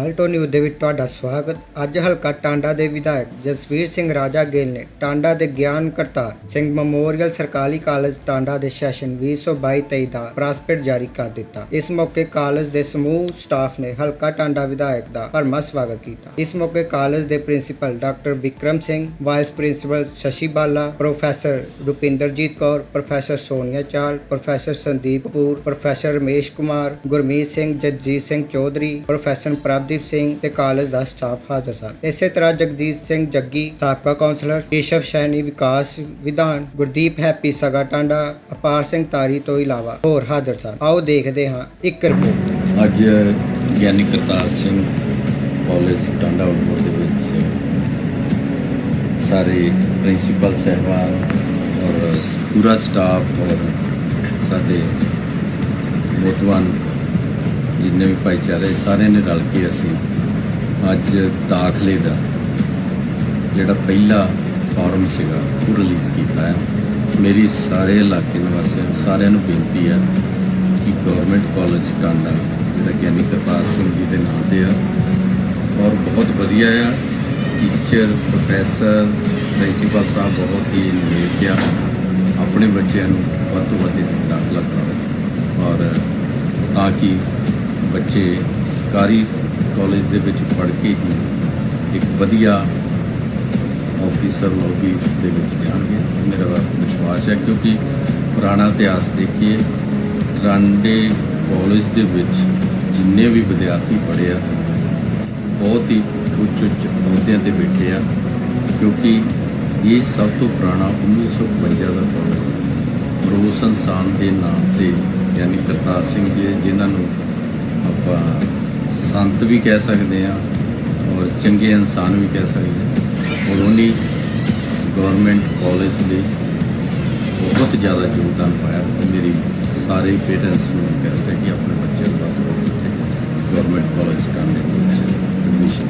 ਹਾਲਟੋ news ਦੇ ਵਿੱਚ ਤੁਹਾਡਾ ਸਵਾਗਤ। ਅੱਜ ਹਲਕਾ ਟਾਂਡਾ ਦੇ ਵਿਧਾਇਕ ਜਸਵੀਰ ਸਿੰਘ ਰਾਜਾ ਗਿੱਲ ਨੇ ਟਾਂਡਾ ਦੇ ਗਿਆਨ ਕਰਤਾਰ ਸਿੰਘ ਮੈਮੋਰੀਅਲ ਸਰਕਾਰੀ ਕਾਲਜ ਟਾਂਡਾ ਦੇ ਸੈਸ਼ਨ 2022-23 ਦਾ ਪ੍ਰਾਸਪੇਟ ਜਾਰੀ ਕਰ ਦਿੱਤਾ। ਇਸ ਮੌਕੇ ਕਾਲਜ ਦੇ ਸਮੂਹ ਸਟਾਫ ਨੇ ਹਲਕਾ ਟਾਂਡਾ ਵਿਧਾਇਕ ਦਾ ਭਰਮਾ ਸਵਾਗਤ ਕੀਤਾ। ਇਸ ਮੌਕੇ ਕਾਲਜ ਦੇ principal doctor Vikram Singh, vice principal Shashi Bala, professor Rupinderjit Kaur, professor Sonia Chal, professor Sandeep Kapoor, professor Ramesh Kumar, Gurmeet Singh, Jagjit Singh Chaudhary, professor Prabh Prabhdeep Singh ਤੇ college ਦਾ staff ਹਾਜ਼ਰ ਸਨ। ਇਸੇ ਤਰ੍ਹਾਂ ਜਗਜੀਤ ਸਿੰਘ ਜੱਗੀ, ਸਾਬਕਾ councillor Keshav Saini, ਵਿਕਾਸ ਵਿਧਾਨ, Gurdeep happy, ਸਗਾ Tanda, ਅਪਾਰ ਸਿੰਘ ਤਾਰੀ ਤੋਂ ਇਲਾਵਾ ਹੋਰ ਹਾਜ਼ਰ ਸਨ। ਆਓ ਦੇਖਦੇ ਹਾਂ ਇੱਕ ਰਿਪੋਰਟ। ਅੱਜ ਗਿਆਨੀ ਕਰਤਾਰ ਸਿੰਘ ਕਾਲਜ, ਟਾਂਡਾ ਉਡਮੋਰ ਦੇ ਵਿੱਚ ਸਾਰੇ ਪ੍ਰਿੰਸੀਪਲ ਸਹਿਬਾਨ ਔਰ ਪੂਰਾ ਸਟਾਫ ਔਰ ਸਾਡੇ ਮੋਤਵਾਨ ਜਿੰਨੇ ਵੀ ਭਾਈਚਾਰੇ, ਸਾਰਿਆਂ ਨੇ ਰਲ ਕੇ ਅਸੀਂ ਅੱਜ ਦਾਖਲੇ ਦਾ ਜਿਹੜਾ ਪਹਿਲਾ ਫਾਰਮ ਸੀਗਾ, ਉਹ ਰਿਲੀਜ਼ ਕੀਤਾ ਹੈ। ਮੇਰੀ ਸਾਰੇ ਇਲਾਕੇ ਨਿਵਾਸੀਆਂ ਨੂੰ, ਸਾਰਿਆਂ ਨੂੰ ਬੇਨਤੀ ਹੈ ਕਿ ਗਵਰਨਮੈਂਟ ਕਾਲਜ ਕਾਂਡਾ ਜਿਹੜਾ ਗਿਆਨੀ ਕਰਤਾਰ ਸਿੰਘ ਜੀ ਦੇ ਨਾਂ ਤੇ ਆ। ਔਰ ਬਹੁਤ ਵਧੀਆ ਆ ਟੀਚਰ ਪ੍ਰੋਫੈਸਰ ਪ੍ਰਿੰਸੀਪਲ ਸਾਹਿਬ ਬਹੁਤ ਹੀ ਨੇਕ ਆ। ਆਪਣੇ ਬੱਚਿਆਂ ਨੂੰ ਵੱਧ ਤੋਂ ਵੱਧ ਇੱਥੇ ਦਾਖਲਾ ਕਰਾਓ। ਔਰ ਤਾਂ ਕਿ ਬੱਚੇ ਸਰਕਾਰੀ ਕਾਲਜ ਦੇ ਵਿੱਚ ਪੜ੍ਹ ਕੇ ਹੀ ਇੱਕ ਵਧੀਆ ਆਫੀਸਰ ਲੌਬੀਸ ਦੇ ਵਿੱਚ ਜਾਣਗੇ। ਮੇਰਾ ਵਿਸ਼ਵਾਸ ਹੈ ਕਿਉਂਕਿ ਪੁਰਾਣਾ ਇਤਿਹਾਸ ਦੇਖੀਏ ਟਰਾਂਡੇ ਕਾਲਜ ਦੇ ਵਿੱਚ ਜਿੰਨੇ ਵੀ ਵਿਦਿਆਰਥੀ ਪੜ੍ਹੇ ਆ, ਬਹੁਤ ਹੀ ਉੱਚ ਉੱਚ ਅਹੁਦਿਆਂ ਤੇ ਬੈਠੇ ਆ, ਕਿਉਂਕਿ ਇਹ ਸਭ ਤੋਂ ਪੁਰਾਣਾ 1952 ਦਾ ਕਾਲਜ ਰੋਸ ਇਨਸਾਨ ਦੇ ਨਾਮ ਤੇ ਯਾਨੀ ਕਰਤਾਰ ਸਿੰਘ ਜੀ, ਜਿਨ੍ਹਾਂ ਨੂੰ ਆਪਾਂ ਸੰਤ ਵੀ ਕਹਿ ਸਕਦੇ ਆ ਔਰ ਚੰਗੇ ਇਨਸਾਨ ਵੀ ਕਹਿ ਸਕਦੇ ਹਾਂ। ਔਰ ਉਹਨੇ ਗਵਰਨਮੈਂਟ ਕਾਲਜ ਦੇ ਬਹੁਤ ਜ਼ਿਆਦਾ ਯੋਗਦਾਨ ਪਾਇਆ ਤੇ ਮੇਰੀ ਸਾਰੇ ਪੇਰੈਂਟਸ ਨੂੰ ਰਿਕਵੈਸਟ ਹੈ ਕਿ ਆਪਣੇ ਬੱਚੇ ਨੂੰ ਤੋਂ ਵੱਧ ਇੱਥੇ ਗਵਰਨਮੈਂਟ ਕਾਲਜ ਕਰਨ ਦੇ ਵਿੱਚ ਐਡਮਿਸ਼ਨ